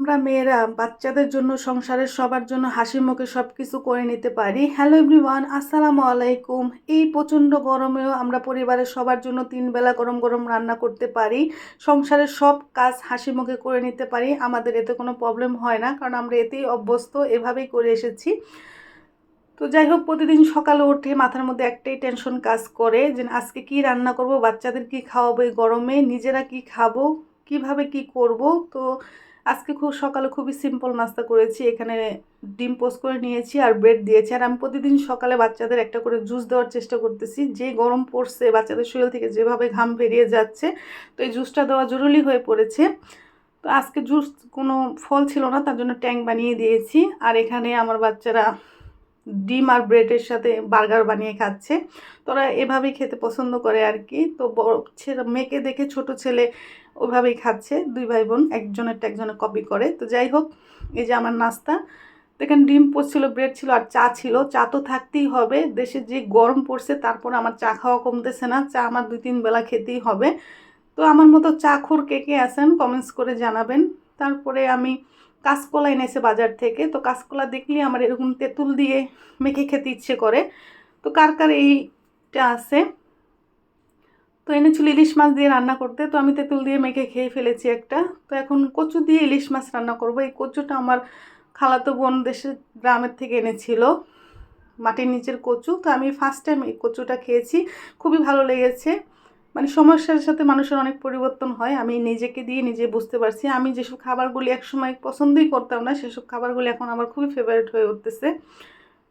আমরা মেয়েরা বাচ্চাদের জন্য, সংসারের সবার জন্য হাসি মুখে সব কিছু করে নিতে পারি। হ্যালো এভরিওয়ান আসসালামু আলাইকুম। এই প্রচণ্ড গরমেও আমরা পরিবারের সবার জন্য তিন বেলা গরম গরম রান্না করতে পারি। সংসারের সব কাজ হাসি মুখে করে নিতে পারি। আমাদের এতে কোনো প্রবলেম হয় না, কারণ আমরা এতেই অভ্যস্ত, এভাবেই করে এসেছি। তো যাই হোক, প্রতিদিন সকালে উঠে মাথার মধ্যে একটাই টেনশন কাজ করে যে আজকে কি রান্না করব, বাচ্চাদের কি খাওয়াবো এই গরমে, নিজেরা কি খাব, কীভাবে কি করব। তো আজকে খুব সকালে খুবই সিম্পল নাস্তা করেছি। এখানে ডিম পোস্ট করে নিয়েছি আর ব্রেড দিয়েছি। আর আমি প্রতিদিন সকালে বাচ্চাদের একটা করে জুস দেওয়ার চেষ্টা করতেছি। যে গরম পড়ছে, বাচ্চাদের শরীর থেকে যেভাবে ঘাম বেরিয়ে যাচ্ছে, তো এই জুসটা দেওয়া জরুরি হয়ে পড়েছে। তো আজকে জুস কোনো ফল ছিল না, তার জন্য ট্যাঙ্ক বানিয়ে দিয়েছি। আর এখানে আমার বাচ্চারা ডিম আর ব্রেডের সাথে বার্গার বানিয়ে খাচ্ছে। তোরা এভাবেই খেতে পছন্দ করে আর কি। তো ছেলে, মেয়েকে দেখে ছোট ছেলে ওইভাবেই খাচ্ছে। দুই ভাই বোন একজনেরটা একজনের কপি করে। তো যাই হোক, এই যে আমার নাস্তা। তো এখানে ডিম পড়ছিল ব্রেড ছিল আর চা ছিল। চা তো থাকতেই হবে। দেশে যে গরম পড়ছে, তারপর আমার চা খাওয়া কমতেছে না। চা আমার দুই তিন বেলা খেতেই হবে। তো আমার মতো চা খোর কে কে আছেন কমেন্টস করে জানাবেন। তারপরে আমি কাঁচকলা এনেছে বাজার থেকে। তো কাঁচকলা দেখলে আমার এরকম তেঁতুল দিয়ে মেখে খেতে ইচ্ছে করে। তো কার কার এইটা আছে? তো এনেছিল ইলিশ মাছ দিয়ে রান্না করতে। তো আমি তেঁতুল দিয়ে মেখে খেয়ে ফেলেছি একটা। তো এখন কচু দিয়ে ইলিশ মাছ রান্না করব। এই কচুটা আমার খালাতো বোন দেশের গ্রামের থেকে এনেছিল মাটির নিচের কচু। তো আমি ফার্স্ট টাইম এই কচুটা খেয়েছি। খুবই ভালো লেগেছে। মানে সমস্যার সাথে মানুষের অনেক পরিবর্তন হয়। আমি নিজেকে দিয়ে নিজে বুঝতে পারছি। আমি যেসব খাবারগুলি একসময় পছন্দই করতাম না, সেসব খাবারগুলি এখন আমার খুবই ফেভারিট হয়ে উঠতেছে।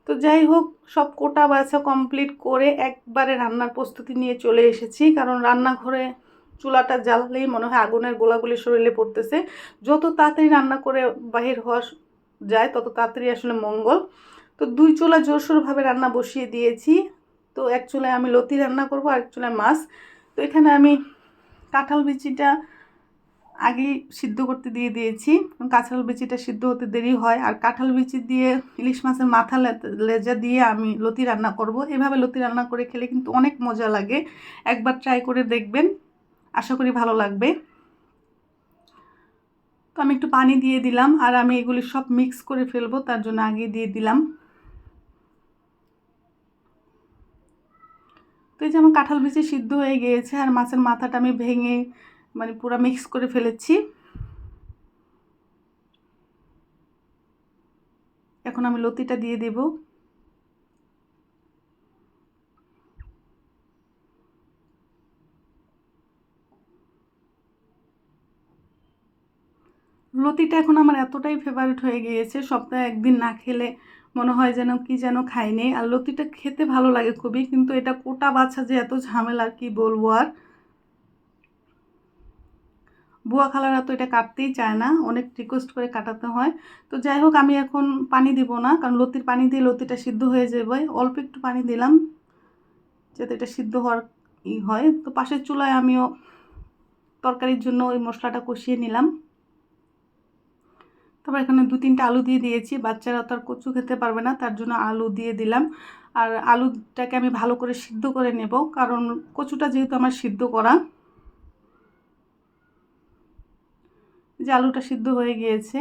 তো যাই হোক, সব কোটা বাছা কমপ্লিট করে একবারে রান্নার প্রস্তুতি নিয়ে চলে এসেছি। কারণ রান্নাঘরে চুলাটা জ্বালালেই মনে হয় আগুনের গোলাগুলি শরীরে পড়তেছে। যত তাড়াতাড়ি রান্না করে বাহির হওয়া যায়, তত তাড়াতাড়ি আসলে মঙ্গল। তো দুই চুলা জোরসোরভাবে রান্না বসিয়ে দিয়েছি। তো এক চুলায় আমি লতি রান্না করব আর এক চুলায় মাছ। তো এখানে আমি কাঁঠাল বিচিটা আগেই সিদ্ধ করতে দিয়ে দিয়েছি। কাঁঠাল বিচিটা সিদ্ধ হতে দেরি হয়। আর কাঁঠাল বিচি দিয়ে ইলিশ মাছের মাথা লেজা দিয়ে আমি লতি রান্না করব। এভাবে লতি রান্না করে খেলে কিন্তু অনেক মজা লাগে। একবার ট্রাই করে দেখবেন। আশা করি ভালো লাগবে। তো আমি একটু পানি দিয়ে দিলাম। আর আমি এগুলি সব মিক্স করে ফেলব। তার জন্য আগে দিয়ে দিলাম। তো এই যে আমার কাঁঠাল বিচি সিদ্ধ হয়ে গিয়েছে আর মাছের মাথাটা আমি ভেঙে মানে পুরো মিক্স করে ফেলেছি। এখন আমি লতিটা দিয়ে দেব। লতিটা এখন আমার এতটাই ফেভারিট হয়ে গিয়েছে, সপ্তাহে একদিন না খেলে মনে হয় যেন কি যেন খাইনি। আর লতিটা খেতে ভালো লাগে খুবই, কিন্তু এটা কোটা বাছা যে এত ঝামেলা, কি বলব আর? বুয়া খালারা তো এটা কাটতেই চায় না, অনেক রিকোয়েস্ট করে কাটাতে হয়। তো যাই হোক, আমি এখন পানি দিব না, কারণ লতির পানি দিয়ে লতিটা সিদ্ধ হয়ে যাবে। অল্প একটু পানি দিলাম, যাতে এটা সিদ্ধ হওয়ার ই হয়। তো পাশের চুলায় আমিও তরকারির জন্য ওই মশলাটা কষিয়ে নিলাম। তারপর এখানে দু তিনটা আলু দিয়ে দিয়েছি। বাচ্চারা তো আর কচু খেতে পারবে না, তার জন্য আলু দিয়ে দিলাম। আর আলুটাকে আমি ভালো করে সিদ্ধ করে নেব, কারণ কচুটা যেহেতু আমার সিদ্ধ করা যে আলুটা সিদ্ধ হয়ে গিয়েছে,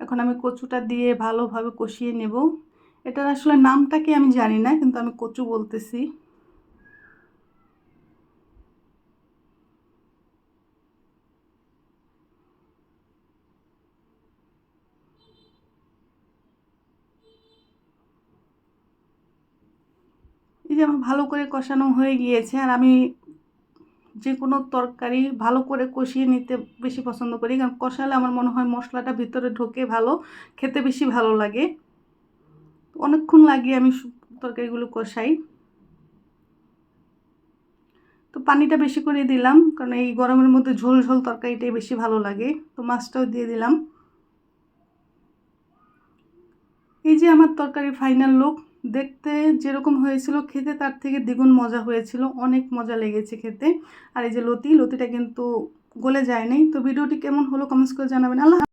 এখন আমি কচুটা দিয়ে ভালোভাবে কষিয়ে নেব। এটার আসলে নামটা কি আমি জানি না, কিন্তু আমি কচু বলতেছি। এই যে আমার ভালো করে কষানো হয়ে গিয়েছে আর আমি যে কোনো তরকারি ভালো করে কষিয়ে নিতে বেশি পছন্দ করি। কারণ কষালে আমার মনে হয় মশলাটা ভিতরে ঢোকে ভালো, খেতে বেশি ভালো লাগে। অনেকক্ষণ লাগিয়ে আমি তরকারিগুলো কষাই। তো পানিটা বেশি করে দিলাম, কারণ এই গরমের মধ্যে ঝোল ঝোল তরকারিটাই বেশি ভালো লাগে। তো মাছটাও দিয়ে দিলাম। এই যে আমার তরকারি ফাইনাল লুক দেখতে যেরকম হয়েছিল, খেতে তার থেকে দ্বিগুণ মজা হয়েছিল, অনেক মজা লেগেছে খেতে। আর এই যে লতি, লতিটা কিন্তু গলে যায়নি। তো ভিডিওটি কেমন হলো কমেন্টস করে জানাবেন। আল্লাহ